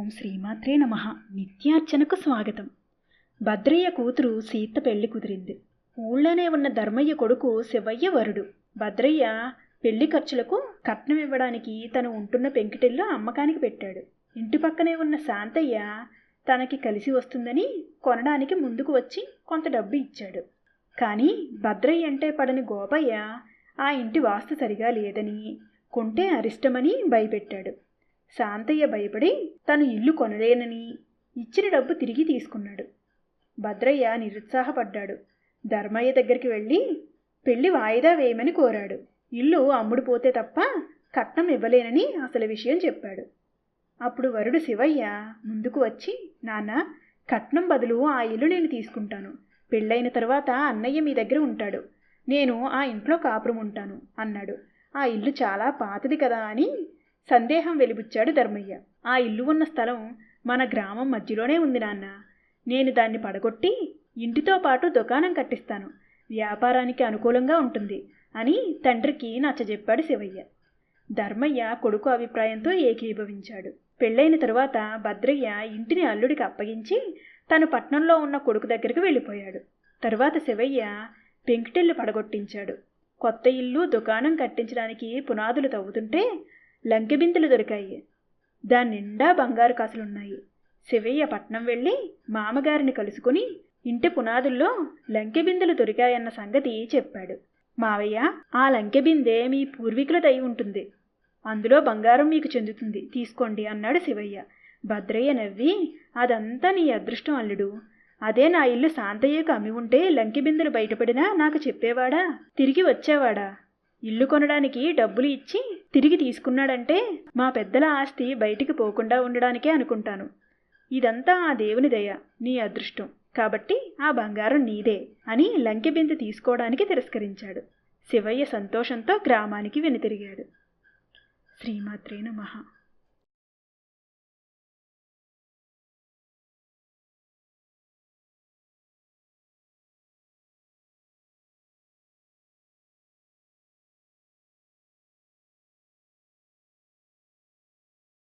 ఓం శ్రీమాత్రే నమ. నిత్యార్చనకు స్వాగతం. భద్రయ్య కూతురు సీత పెళ్ళి కుదిరింది. ఊళ్ళోనే ఉన్న ధర్మయ్య కొడుకు శివయ్య వరుడు. భద్రయ్య పెళ్ళి ఖర్చులకు కట్నం ఇవ్వడానికి తను ఉంటున్న పెంకిటిల్లు అమ్మకానికి పెట్టాడు. ఇంటి పక్కనే ఉన్న శాంతయ్య తనకి కలిసి వస్తుందని కొనడానికి ముందుకు వచ్చి కొంత డబ్బు ఇచ్చాడు. కానీ భద్రయ్య అంటే పడని గోపయ్య ఆ ఇంటి వాస్తు సరిగా లేదని కొంటే అరిష్టమని భయపెట్టాడు. శాంతయ్య భయపడి తను ఇల్లు కొనలేనని ఇచ్చిన డబ్బు తిరిగి తీసుకున్నాడు. భద్రయ్య నిరుత్సాహపడ్డాడు. ధర్మయ్య దగ్గరికి వెళ్ళి పెళ్ళి వాయిదా వేయమని కోరాడు. ఇల్లు అమ్ముడుపోతే తప్ప కట్నం ఇవ్వలేనని అసలు విషయం చెప్పాడు. అప్పుడు వరుడు శివయ్య ముందుకు వచ్చి నాన్న కట్నం బదులు ఆ ఇల్లు నేను తీసుకుంటాను. పెళ్ళైన తర్వాత అన్నయ్య మీ దగ్గర ఉంటాడు. నేను ఆ ఇంట్లో కాపురం ఉంటాను అన్నాడు. ఆ ఇల్లు చాలా పాతది కదా అని సందేహం వెలిబుచ్చాడు ధర్మయ్య. ఆ ఇల్లు ఉన్న స్థలం మన గ్రామం మధ్యలోనే ఉంది నాన్న. నేను దాన్ని పడగొట్టి ఇంటితో పాటు దుకాణం కట్టిస్తాను. వ్యాపారానికి అనుకూలంగా ఉంటుంది అని తండ్రికి నచ్చజెప్పాడు శివయ్య. ధర్మయ్య కొడుకు అభిప్రాయంతో ఏకీభవించాడు. పెళ్ళైన తరువాత భద్రయ్య ఇంటిని అల్లుడికి అప్పగించి తను పట్నంలో ఉన్న కొడుకు దగ్గరికి వెళ్ళిపోయాడు. తరువాత శివయ్య పెంకుటిల్లు పడగొట్టించాడు. కొత్త ఇల్లు దుకాణం కట్టించడానికి పునాదులు తవ్వుతుంటే లంకెబిందులు దొరికాయి. దాని నిండా బంగారు కాసులున్నాయి. శివయ్య పట్నం వెళ్ళి మామగారిని కలుసుకుని ఇంటి పునాదుల్లో లంకెబిందెలు దొరికాయన్న సంగతి చెప్పాడు. మావయ్య ఆ లంకెబిందే మీ పూర్వీకులదై ఉంటుంది. అందులో బంగారం మీకు చెందుతుంది. తీసుకోండి అన్నాడు శివయ్య. భద్రయ్య నవ్వి అదంతా నీ అదృష్టం అల్లుడు. అదే నా ఇల్లు శాంతయ్యకు అమ్మి ఉంటే లంకెబిందెలు బయటపడినా నాకు చెప్పేవాడా? తిరిగి వచ్చేవాడా? ఇల్లు కొనడానికి డబ్బులు ఇచ్చి తిరిగి తీసుకున్నాడంటే మా పెద్దల ఆస్తి బయటికి పోకుండా ఉండడానికే అనుకుంటాను. ఇదంతా ఆ దేవుని దయ నీ అదృష్టం. కాబట్టి ఆ బంగారం నీదే అని లంకెబిందె తీసుకోవడానికి తిరస్కరించాడు. శివయ్య సంతోషంతో గ్రామానికి వెనుతిరిగాడు. శ్రీమాత్రే నమః.